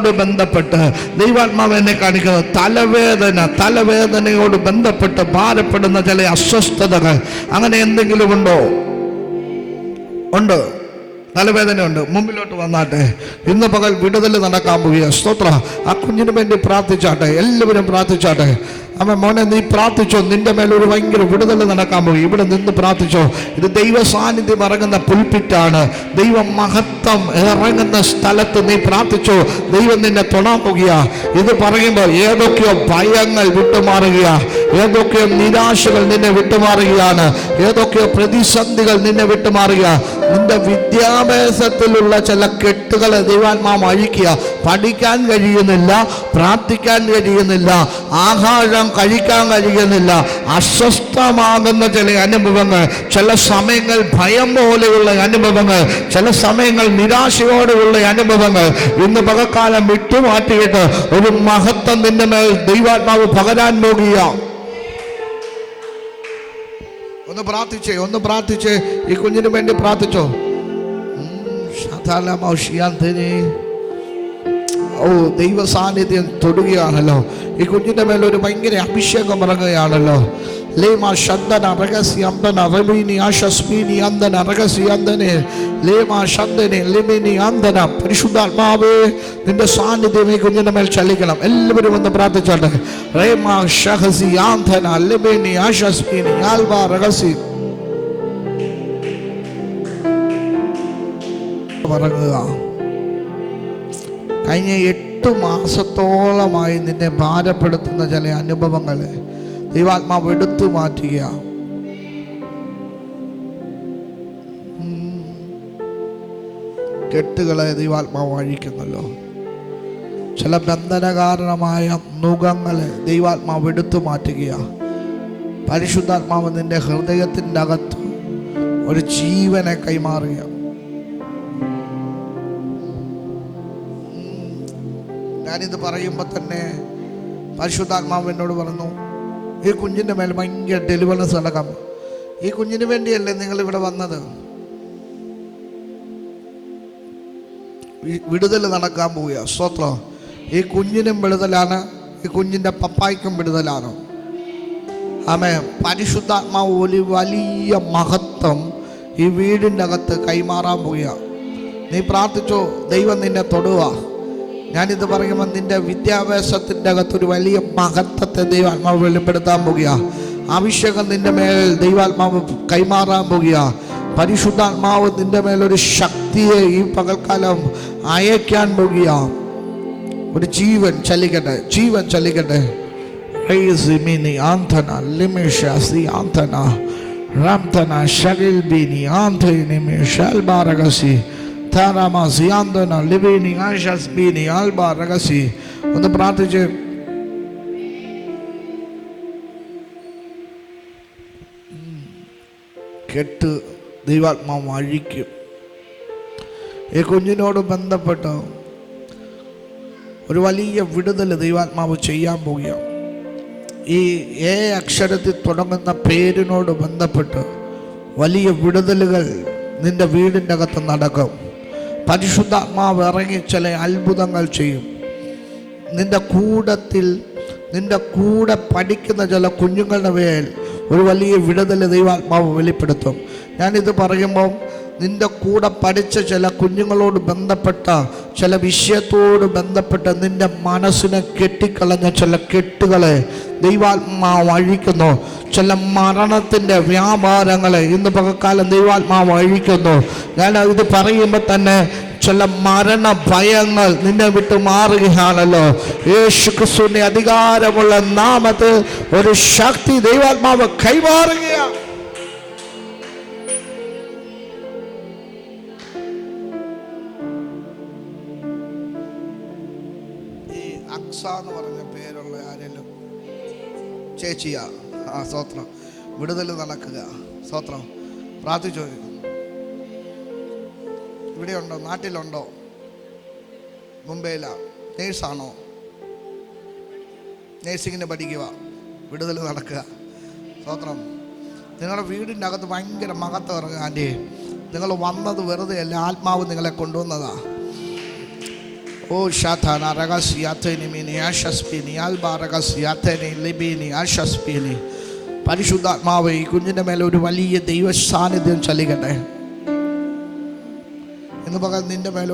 തലയോട് ബന്ധപ്പെട്ട് ദൈവാത്മാവ് എന്നെ കാണിക്കുന്നത് തലവേദന തലവേദനയോട് ബന്ധപ്പെട്ട് ഭാരപ്പെടുന്ന ചില അസ്വസ്ഥതകൾ. അങ്ങനെ എന്തെങ്കിലും ഉണ്ടോ? ഉണ്ട്. തലവേദനയുണ്ട്. മുമ്പിലോട്ട് വന്നാട്ടെ. ഇന്ന് പകൽ വിടുതൽ നടക്കാൻ പോവുക സ്തോത്ര. ആ കുഞ്ഞിന് വേണ്ടി പ്രാർത്ഥിച്ചാട്ടെ. എല്ലാവരും പ്രാർത്ഥിച്ചാട്ടെ. അമ്മ മോനെ നീ പ്രാർത്ഥിച്ചോ നിന്റെ മേലൊരു ഭയങ്കര വിടുതൽ നടക്കാൻ പോകും. ഇവിടെ നിന്ന് പ്രാർത്ഥിച്ചോ. ഇത് ദൈവ സാന്നിധ്യം ഇറങ്ങുന്ന പുൽപ്പിറ്റാണ് ദൈവ മഹത്വം ഇറങ്ങുന്ന സ്ഥലത്ത് നീ പ്രാർത്ഥിച്ചോ. ദൈവം നിന്നെ തൊണാൻ പോകുക ഇത് പറയുമ്പോൾ ഏതൊക്കെയോ ഭയങ്ങൾ വിട്ടുമാറുകയാ. ഏതൊക്കെയോ നിരാശകൾ നിന്നെ വിട്ടുമാറുകയാണ്? ഏതൊക്കെയോ പ്രതിസന്ധികൾ നിന്നെ വിട്ടുമാറുക? നിന്റെ വിദ്യാഭ്യാസത്തിലുള്ള ചില കെട്ടുകളെ ദൈവാത്മാവ് അഴിക്കുക. പഠിക്കാൻ കഴിയുന്നില്ല പ്രാർത്ഥിക്കാൻ കഴിയുന്നില്ല ആഹാരം കഴിക്കാൻ കഴിയുന്നില്ല അസ്വസ്ഥമാകുന്ന ചില അനുഭവങ്ങൾ ചില സമയങ്ങൾ ഭയം പോലെയുള്ള അനുഭവങ്ങൾ ചില സമയങ്ങൾ നിരാശയോടെയുള്ള അനുഭവങ്ങൾ ഇന്ന് പകക്കാലം വിട്ടുമാറ്റിയിട്ട് ഒരു മഹത്വം നിന്റെ മേൽ ദൈവാത്മാവ് പകരാൻ പോകുക ഒന്ന് പ്രാർത്ഥിച്ചേ ഒന്ന് പ്രാർത്ഥിച്ചേ. ഈ കുഞ്ഞിന് വേണ്ടി പ്രാർത്ഥിച്ചോ. ഓ ദൈവ സാന്നിധ്യം തൊടുകയാണല്ലോ. ഈ കുഞ്ഞിന്റെ മേലെ ഒരു ഭയങ്കര അഭിഷേകം ഇറങ്ങുകയാണല്ലോ. നിന്റെ ചലിക്കണം എല്ലാവരും ഒന്ന് പ്രാർത്ഥിച്ചോട്ടെ. കഴിഞ്ഞ എട്ട് മാസത്തോളമായി നിന്നെ ഭാരപ്പെടുത്തുന്ന ചില അനുഭവങ്ങൾ ദൈവാത്മാവ് എടുത്തു മാറ്റുക. കെട്ടുകളെ ദൈവാത്മാവ് അഴിക്കുന്നല്ലോ. ചില ബന്ധനകാരണമായ നുഖങ്ങളെ ദൈവാത്മാവ് എടുത്തു മാറ്റുക പരിശുദ്ധാത്മാവ് നിന്റെ ഹൃദയത്തിന്റെ അകത്ത് ഒരു ജീവനെ കൈമാറുക ഞാനിത് പറയുമ്പോൾ തന്നെ പരിശുദ്ധാത്മാവ് എന്നോട് പറഞ്ഞു ഈ കുഞ്ഞിന്റെ മേൽ ഭയങ്കര ഡെലിവറൻസ് നടക്കാം ഈ കുഞ്ഞിന് വേണ്ടിയല്ലേ നിങ്ങൾ ഇവിടെ വന്നത് വിടുതൽ നടക്കാൻ പോവുക സ്വത്രം. ഈ കുഞ്ഞിനും വിടുതലാണ് ഈ കുഞ്ഞിന്റെ പപ്പായ്ക്കും വിടുതലാണ്. ആമേ പരിശുദ്ധാത്മാവ് ഒരു വലിയ മഹത്വം ഈ വീടിന്റെ അകത്ത് കൈമാറാൻ പോവുക നീ പ്രാർത്ഥിച്ചോ ദൈവം നിന്നെ തൊടുക. ഞാനിത് പറയുമ്പോൾ നിന്റെ വിദ്യാഭ്യാസത്തിന്റെ അകത്തൊരു വലിയ മഹത്വത്തെ ദൈവാത്മാവ് വെളിപ്പെടുത്താൻ പോകുക. അഭിഷേകം നിന്റെ മേൽ ദൈവാത്മാവ് കൈമാറാൻ പോകുക. പരിശുദ്ധാത്മാവ് നിന്റെ മേലൊരു ശക്തിയെ ഈ പകൽക്കാലം അയക്കാൻ പോകുക. ഒരു ജീവൻ ചലിക്കട്ടെ ജീവൻ ചലിക്കട്ടെ. Limisha si antana ramtana shagil bini livini ashas bini alba ragasi. ഒന്ന് പ്രാർത്ഥിച്ച്. കെട്ട് ദൈവാത്മാവ് അഴിക്കും. ഈ കുഞ്ഞിനോട് ബന്ധപ്പെട്ട് ഒരു വലിയ വിടുതൽ ദൈവാത്മാവ് ചെയ്യാൻ പോവുകയാണ്. ഈ ഏ അക്ഷരത്തിൽ തുടങ്ങുന്ന പേരിനോട് ബന്ധപ്പെട്ട് വലിയ വിടുതലുകൾ നിന്റെ വീടിന്റെ അകത്ത് നടക്കും. പരിശുദ്ധാത്മാവ് ഇറങ്ങി ചില അത്ഭുതങ്ങൾ ചെയ്യും. നിന്റെ കൂടത്തിൽ നിന്റെ കൂടെ പഠിക്കുന്ന ചില കുഞ്ഞുങ്ങളുടെ മേൽ ഒരു വലിയ വിടുതൽ ദൈവാത്മാവ് വെളിപ്പെടുത്തും. ഞാനിത് പറയുമ്പം നിന്റെ കൂടെ പഠിച്ച ചില കുഞ്ഞുങ്ങളോട് ബന്ധപ്പെട്ട ചില വിഷയത്തോട് ബന്ധപ്പെട്ട നിന്റെ മനസ്സിനെ കെട്ടിക്കളഞ്ഞ ചില കെട്ടുകളെ ദൈവാത്മാവ് അഴിക്കുന്നു. ചില മരണത്തിന്റെ വ്യാപാരങ്ങളെ ഇന്ന് പകക്കാലം ദൈവാത്മാവ് അഴിക്കുന്നു. ഞാൻ ഇത് പറയുമ്പോൾ തന്നെ ചില മരണ ഭയങ്ങൾ നിന്നെ വിട്ട് മാറുകയാണല്ലോ. യേശു ക്രിസ്തുവിന്റെ അധികാരമുള്ള നാമത്ത് ഒരു ശക്തി ദൈവാത്മാവ് കൈമാറുകയാണ്. അക്സ ചേച്ചിയാ? ആ സ്വത്രം. വിടുതൽ നടക്കുക. സ്തോത്രം പ്രാർത്ഥിച്ചോ ഇവിടെയുണ്ടോ? നാട്ടിലുണ്ടോ? മുംബൈയിലാ. നേഴ്സാണോ? നേഴ്സിങ്ങിന് പഠിക്കുക വിടുതൽ നടക്കുക. സ്തോത്രം. നിങ്ങളുടെ വീടിന്റെ അകത്ത് ഭയങ്കര മഹത്വം ഇറങ്ങുക ആന്റി. നിങ്ങൾ വന്നത് വെറുതെ അല്ല ആത്മാവ് നിങ്ങളെ കൊണ്ടുവന്നതാ. ഓ മിനി ആശസ്പിനി ലിബിനി ആശസ്പിനി പരിശുദ്ധാത്മാവ് ഈ കുഞ്ഞിന്റെ മേലെ ഒരു വലിയ ദൈവ സാന്നിധ്യം ചലിക്കട്ടെ എന്ന് പകൽ നിന്റെ മേലെ